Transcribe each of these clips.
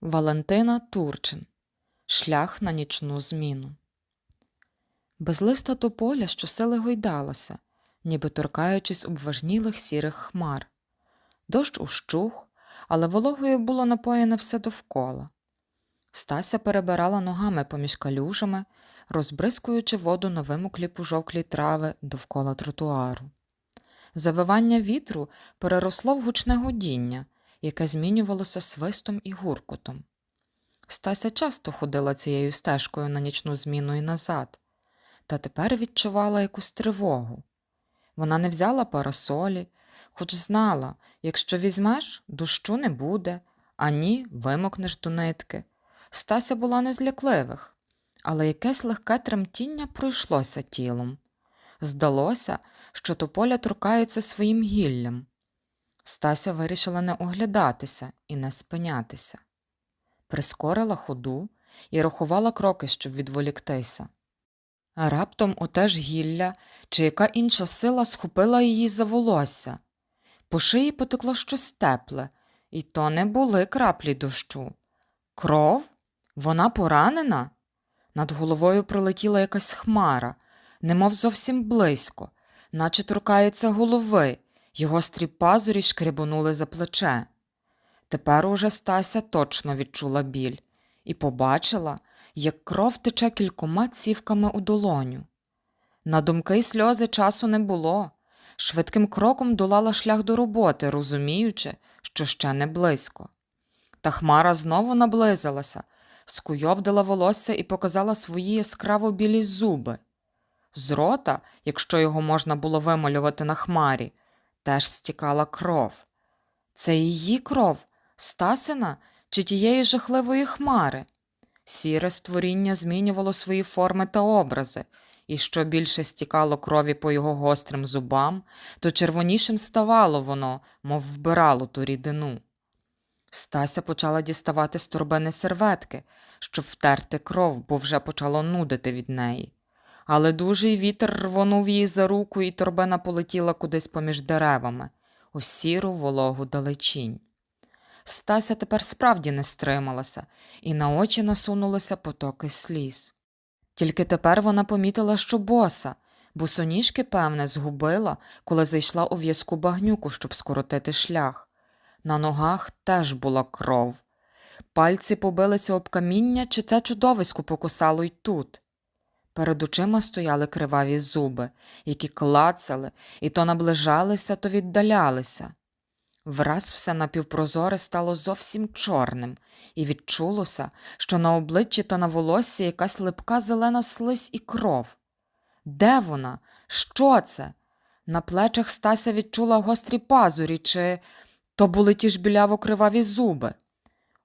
Валентина Турчин Шлях на нічну зміну. Безлиста тополя щосили гойдалася, ніби торкаючись обважнілих сірих хмар. Дощ ущух, але вологою було напоєне все довкола. Стася перебирала ногами поміж калюжами, розбризкуючи воду на вимуклі пужоклі трави довкола тротуару. Завивання вітру переросло в гучне гудіння, яке змінювалося свистом і гуркотом. Стася часто ходила цією стежкою на нічну зміну і назад, та тепер відчувала якусь тривогу. Вона не взяла парасолі, хоч знала, якщо візьмеш, дощу не буде, ані вимокнеш до нитки. Стася була не з лякливих, але якесь легке тремтіння пройшлося тілом. Здалося, що тополя торкається своїм гіллям. Стася вирішила не оглядатися і не спинятися. Прискорила ходу і рахувала кроки, щоб відволіктися. А раптом оте ж гілля чи яка інша сила схопила її за волосся. По шиї потекло щось тепле, і то не були краплі дощу. Кров? Вона поранена? Над головою пролетіла якась хмара, немов зовсім близько, наче торкається голови, його стріпазурі шкребонули за плече. Тепер уже Стася точно відчула біль і побачила, як кров тече кількома цівками у долоню. На думки й сльози часу не було. Швидким кроком долала шлях до роботи, розуміючи, що ще не близько. Та хмара знову наблизилася, скуйовдила волосся і показала свої яскраво білі зуби. З рота, якщо його можна було вималювати на хмарі, теж стікала кров. Це її кров, Стасина чи тієї жахливої хмари? Сіре створіння змінювало свої форми та образи, і що більше стікало крові по його гострим зубам, то червонішим ставало воно, мов вбирало ту рідину. Стася почала діставати з торбини серветки, щоб втерти кров, бо вже почало нудити від неї. Але дужий вітер рвонув її за руку, і торбина полетіла кудись поміж деревами, у сіру вологу далечінь. Стася тепер справді не стрималася, і на очі насунулися потоки сліз. Тільки тепер вона помітила, що боса, босоніжки, певне, згубила, коли зайшла у в'язку багнюку, щоб скоротити шлях. На ногах теж була кров. Пальці побилися об каміння, чи це чудовисько покусало й тут. Перед очима стояли криваві зуби, які клацали, і то наближалися, то віддалялися. Враз все напівпрозоре стало зовсім чорним, і відчулося, що на обличчі та на волоссі якась липка зелена слизь і кров. Де вона? Що це? На плечах Стася відчула гострі пазурі, чи то були ті ж біляво криваві зуби.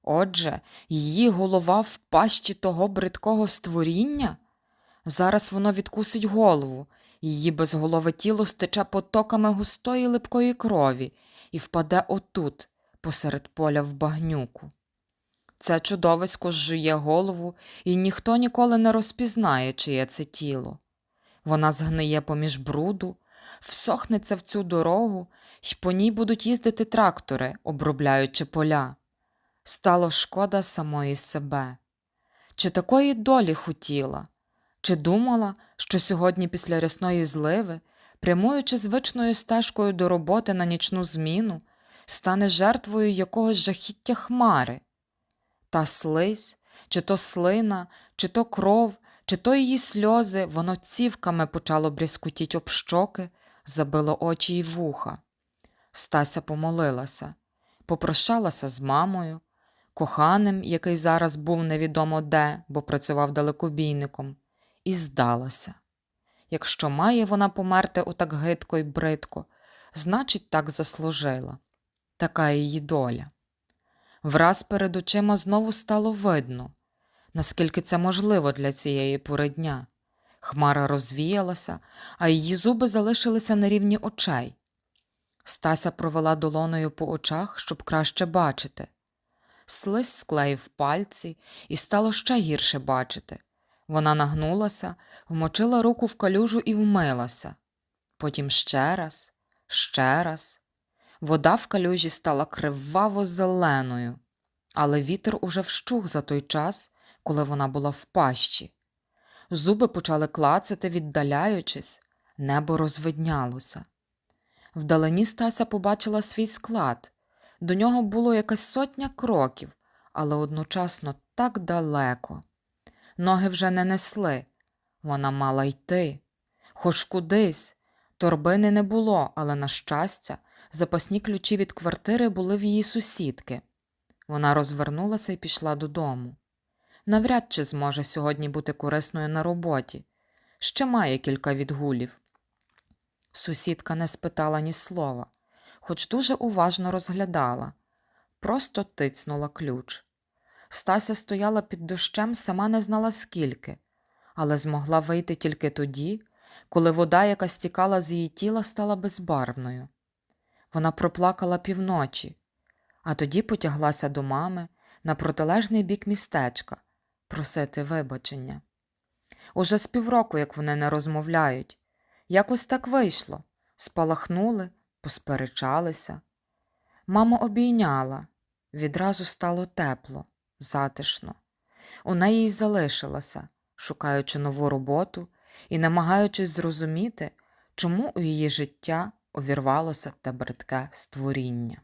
Отже, її голова в пащі того бридкого створіння? Зараз воно відкусить голову, її безголове тіло стече потоками густої липкої крові і впаде отут, посеред поля в багнюку. Це чудовисько зжує голову, і ніхто ніколи не розпізнає, чиє це тіло. Вона згниє поміж бруду, всохнеться в цю дорогу, й по ній будуть їздити трактори, обробляючи поля. Стало шкода самої себе. Чи такої долі хотіла, чи думала, що сьогодні після рясної зливи прямуючи звичною стежкою до роботи на нічну зміну, стане жертвою якогось жахіття хмари. Та слизь, чи то слина, чи то кров, чи то її сльози, воно цівками почало брязкутіть об щоки, забило очі й вуха. Стася помолилася, попрощалася з мамою, коханим, який зараз був невідомо де, бо працював далекобійником, і здалася. Якщо має вона померти отак гидко й бридко, значить, так заслужила. Така її доля. Враз перед очима знову стало видно, наскільки це можливо для цієї пори дня. Хмара розвіялася, а її зуби залишилися на рівні очей. Стася провела долоною по очах, щоб краще бачити. Слизь склеїв пальці і стало ще гірше бачити. Вона нагнулася, вмочила руку в калюжу і вмилася. Потім ще раз, ще раз. Вода в калюжі стала криваво зеленою. але вітер уже вщух за той час, коли вона була в пащі. Зуби почали клацати, віддаляючись, небо розвиднялося. Вдалині Стася побачила свій склад. До нього було якась сотня кроків, але одночасно так далеко. Ноги вже не несли, вона мала йти. Хоч кудись. Торбини не було, але, на щастя, запасні ключі від квартири були в її сусідки. Вона розвернулася і пішла додому. Навряд чи зможе сьогодні бути корисною на роботі. Ще має кілька відгулів. Сусідка не спитала ні слова, хоч дуже уважно розглядала, просто тицнула ключ. Стася стояла під дощем, сама не знала скільки, але змогла вийти тільки тоді, коли вода, яка стікала з її тіла, стала безбарвною. Вона проплакала півночі, а тоді потяглася до мами на протилежний бік містечка просити вибачення. Уже з півроку, як вони не розмовляють, якось так вийшло, спалахнули, посперечалися. Мама обійняла, відразу стало тепло, затишно. Вона їй залишилася, шукаючи нову роботу і намагаючись зрозуміти, чому у її життя увірвалося те бридке створіння.